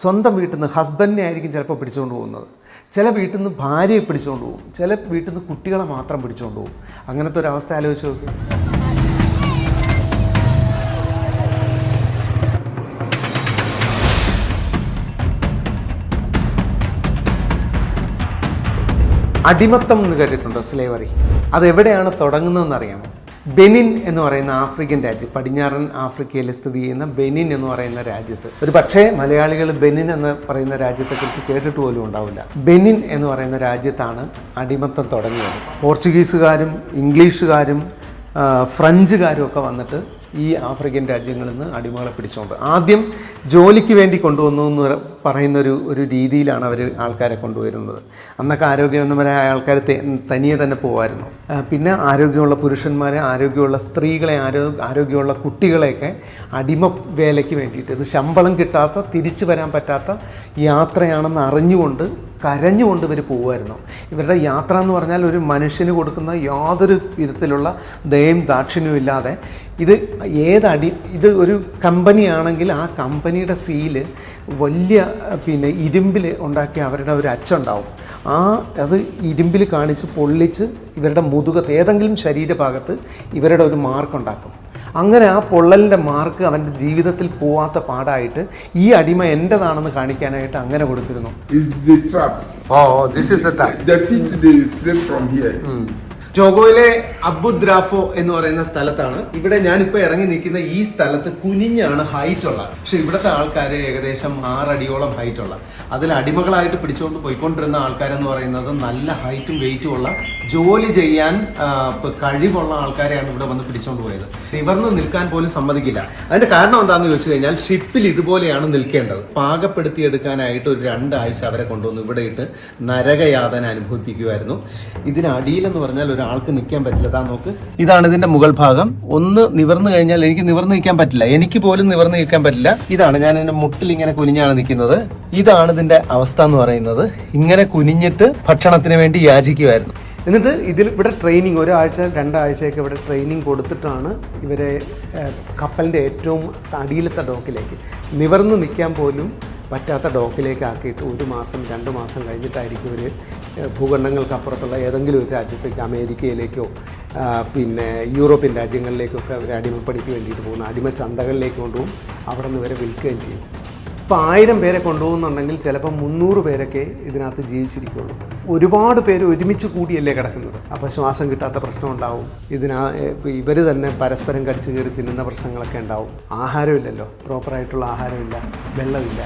സ്വന്തം വീട്ടിൽ നിന്ന് ഹസ്ബൻഡിനെ ആയിരിക്കും ചിലപ്പോൾ പിടിച്ചുകൊണ്ട് പോകുന്നത്. ചില വീട്ടിൽ നിന്ന് ഭാര്യയെ പിടിച്ചുകൊണ്ട് പോകും. ചില വീട്ടിൽ നിന്ന് കുട്ടികളെ മാത്രം പിടിച്ചുകൊണ്ട് പോകും. അങ്ങനത്തെ ഒരു അവസ്ഥ ആലോചിച്ച് നോക്ക്. അടിമത്തം എന്ന് കേട്ടിട്ടുണ്ടോ? സ്ലേവറി. അത് എവിടെയാണ് തുടങ്ങുന്നതെന്ന് അറിയാമോ? ബെനിൻ എന്ന് പറയുന്ന ആഫ്രിക്കൻ രാജ്യം പടിഞ്ഞാറൻ ആഫ്രിക്കയിൽ സ്ഥിതി ചെയ്യുന്ന ബെനിൻ എന്ന് പറയുന്ന രാജ്യത്ത്. ഒരു പക്ഷേ മലയാളികൾ ബെനിൻ എന്ന് പറയുന്ന രാജ്യത്തെക്കുറിച്ച് കേട്ടിട്ട് പോലും ഉണ്ടാവില്ല. ബെനിൻ എന്ന് പറയുന്ന രാജ്യത്താണ് അടിമത്തം തുടങ്ങിയത്. പോർച്ചുഗീസുകാരും ഇംഗ്ലീഷുകാരും ഫ്രഞ്ചുകാരും ഒക്കെ വന്നിട്ട് ഈ ആഫ്രിക്കൻ രാജ്യങ്ങളിൽ നിന്ന് അടിമകളെ പിടിച്ചുകൊണ്ട് ആദ്യം ജോലിക്ക് വേണ്ടി കൊണ്ടുവന്നു എന്ന് പറയുന്ന ഒരു ഒരു രീതിയിലാണ് അവർ ആൾക്കാരെ കൊണ്ടുവരുന്നത്. അന്നൊക്കെ ആരോഗ്യവന്നവരായ ആൾക്കാർ തനിയെ തന്നെ പോകുമായിരുന്നു പിന്നെ ആരോഗ്യമുള്ള പുരുഷന്മാരെ ആരോഗ്യമുള്ള സ്ത്രീകളെ ആരോ ആരോഗ്യമുള്ള കുട്ടികളെയൊക്കെ അടിമ വേലയ്ക്ക് വേണ്ടിയിട്ട് ഇത് ശമ്പളം കിട്ടാത്ത തിരിച്ചു വരാൻ പറ്റാത്ത യാത്രയാണെന്ന് അറിഞ്ഞുകൊണ്ട് കരഞ്ഞുകൊണ്ട് ഇവർ പോകുമായിരുന്നു ഇവരുടെ യാത്ര എന്ന് പറഞ്ഞാൽ ഒരു മനുഷ്യന് കൊടുക്കുന്ന യാതൊരു വിധത്തിലുള്ള ദയയും ദാക്ഷിണ്യവും ഇല്ലാതെ ഇത് ഏതടി ഇത് ഒരു കമ്പനിയാണെങ്കിൽ ആ കമ്പനിയുടെ സീൽ വലിയ പിന്നെ ഇരുമ്പിൽ ഉണ്ടാക്കിയ അവരുടെ ഒരു അച്ചുണ്ടാവും ആ അത് ഇരുമ്പിൽ കാണിച്ച് പൊള്ളിച്ച് ഇവരുടെ മുതുകത്ത് ഏതെങ്കിലും ശരീരഭാഗത്ത് ഇവരുടെ ഒരു മാർക്കുണ്ടാക്കും അങ്ങനെ ആ പൊള്ളലിന്റെ മാർക്ക് അവന്റെ ജീവിതത്തിൽ പോവാത്ത പാടായിട്ട് ഈ അടിമ എന്റെതാണെന്ന് കാണിക്കാനായിട്ട് അങ്ങനെ കൊടുത്തിരുന്നു. ടോഗോയിലെ അബുദ്രാഫോ എന്ന് പറയുന്ന സ്ഥലത്താണ്. ഇവിടെ ഞാനിപ്പോൾ ഇറങ്ങി നിൽക്കുന്ന ഈ സ്ഥലത്ത് കുനിഞ്ഞാണ് ഹൈറ്റ് ഉള്ള പക്ഷെ ഇവിടുത്തെ ആൾക്കാർ ഏകദേശം ആറടിയോളം ഹൈറ്റ് ഉള്ള അതിൽ അടിമകളായിട്ട് പിടിച്ചുകൊണ്ട് പോയിക്കൊണ്ടിരുന്ന ആൾക്കാരെന്ന് പറയുന്നത് നല്ല ഹൈറ്റും വെയിറ്റും ഉള്ള ജോലി ചെയ്യാൻ കഴിവുള്ള ആൾക്കാരെയാണ് ഇവിടെ വന്ന് പിടിച്ചുകൊണ്ട് പോയത്. നിവർന്ന് നിൽക്കാൻ പോലും സമ്മതിക്കില്ല. അതിന്റെ കാരണം എന്താണെന്ന് ചോദിച്ചു കഴിഞ്ഞാൽ ഷിപ്പിൽ ഇതുപോലെയാണ് നിൽക്കേണ്ടത്. പാകപ്പെടുത്തിയെടുക്കാനായിട്ട് ഒരു രണ്ടാഴ്ച അവരെ കൊണ്ടുവന്ന് ഇവിടെ ഇട്ട് നരകയാതന അനുഭവിപ്പിക്കുമായിരുന്നു ഇതിനടിയിലെന്ന് പറഞ്ഞാൽ ഒരാൾക്ക് നിൽക്കാൻ പറ്റില്ല. താ നോക്ക്. ഇതാണ് ഇതിന്റെ മുകൾ ഭാഗം. ഒന്ന് നിവർന്നു കഴിഞ്ഞാൽ എനിക്ക് നിവർന്നു നിൽക്കാൻ പറ്റില്ല. എനിക്ക് പോലും നിവർന്നു നിൽക്കാൻ പറ്റില്ല. ഇതാണ് ഞാൻ എന്റെ മുട്ടിൽ ഇങ്ങനെ കുനിഞ്ഞാണ് നിൽക്കുന്നത്. ഇതാണ് ഇതിന്റെ അവസ്ഥ എന്ന് പറയുന്നത്. ഇങ്ങനെ കുനിഞ്ഞിട്ട് ഭക്ഷണത്തിന് വേണ്ടി യാചിക്കുമായിരുന്നു എന്നിട്ട് ഇതിൽ ഇവിടെ ട്രെയിനിങ് ഒരാഴ്ച രണ്ടാഴ്ചയൊക്കെ ഇവിടെ ട്രെയിനിങ് കൊടുത്തിട്ടാണ് ഇവരെ കപ്പലിന്റെ ഏറ്റവും അടിയിലത്തെ ഡോക്കിലേക്ക്. നിവർന്ന് നിൽക്കാൻ പോലും പറ്റാത്ത ഡോക്കിലേക്ക് ആക്കിയിട്ട് ഒരു മാസം രണ്ട് മാസം കഴിഞ്ഞിട്ടായിരിക്കും ഇവർ ഭൂഖണ്ഡങ്ങൾക്കപ്പുറത്തുള്ള ഏതെങ്കിലും ഒരു രാജ്യത്തേക്ക് അമേരിക്കയിലേക്കോ പിന്നെ യൂറോപ്യൻ രാജ്യങ്ങളിലേക്കൊക്കെ അവർ അടിമപ്പണിക്ക് വേണ്ടിയിട്ട് പോകുന്ന അടിമ ചന്തകളിലേക്ക് കൊണ്ടുപോകും. അവിടെ നിന്ന് ഇവരെ വിൽക്കുകയും ചെയ്യും. ഇപ്പോൾ ആയിരം പേരെ കൊണ്ടുപോകുന്നുണ്ടെങ്കിൽ ചിലപ്പോൾ മുന്നൂറ് പേരൊക്കെ ഇതിനകത്ത് ജീവിച്ചിരിക്കുള്ളൂ. ഒരുപാട് പേര് ഒരുമിച്ച് കൂടിയല്ലേ കിടക്കുന്നത്. അപ്പോൾ ശ്വാസം കിട്ടാത്ത പ്രശ്നം ഉണ്ടാവും. ഇതിനാ ഇവർ തന്നെ പരസ്പരം കടിച്ചു കയറി തിന്നുന്ന പ്രശ്നങ്ങളൊക്കെ ഉണ്ടാവും. ആഹാരമില്ലല്ലോ. പ്രോപ്പറായിട്ടുള്ള ആഹാരമില്ല. വെള്ളമില്ല.